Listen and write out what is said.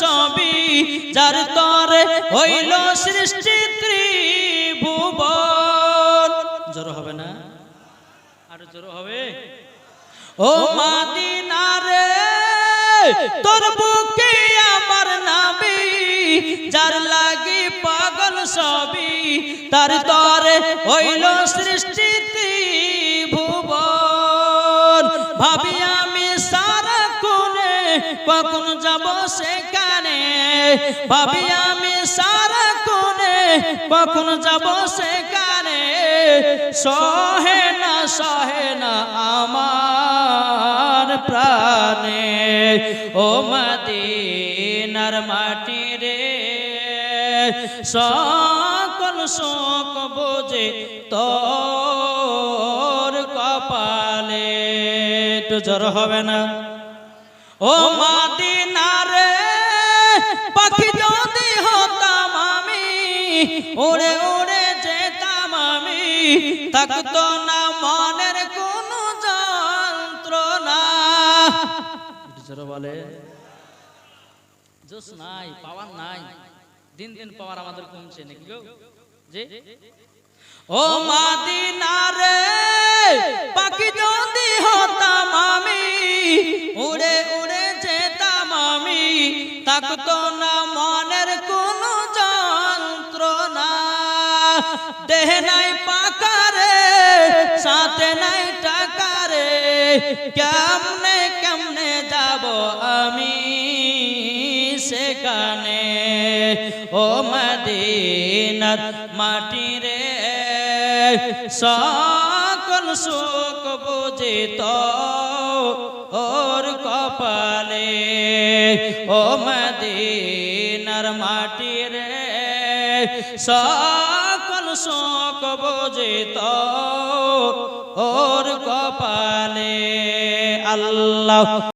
সবই যার তরে হইল সৃষ্টি ত্রিভুবন। জোর হবে না? আর জোর হবে? ও মাদিনারে, তোর বুকে আমার নাবি, যার লাগি পাগল সবই তার তরে হইল সৃষ্টি ভুবন ভাবি আমি সারা কোনে কখন যাব সেখানে? ভাবি, আমি সারা কোনে কখন যাব সেখানে? সহে না সহে না আমার প্রাণে। ও মদিনার মাটি রে, সকল শোক বোঝে তোর জ্বর হবে না? ও মাদিনারে পাখি যদি হতাম আমি ওরে ওরে যেতাম আমি, থাকতো না মনের কোনো যন্ত্রণা। বলে। জোস নাই, পাওয়ার নাই। দিন দিন পাওয়ার আমাদের কমছে নাকি যে ও মাদিনারে পাখি যদি হতাম থাকতো না মনের কোনো যন্ত্রণা। দেহ নাই পাকারে, সাথে নাই টাকারে। কেমনে কেমনে যাব আমি সেখানে? ও মদিনার মাটি রে সকল সুখ বুঝে তো ওর কপালে। মদিনার মাটি রে সকল শোক বোঝিত ওর কপালে আল্লাহ।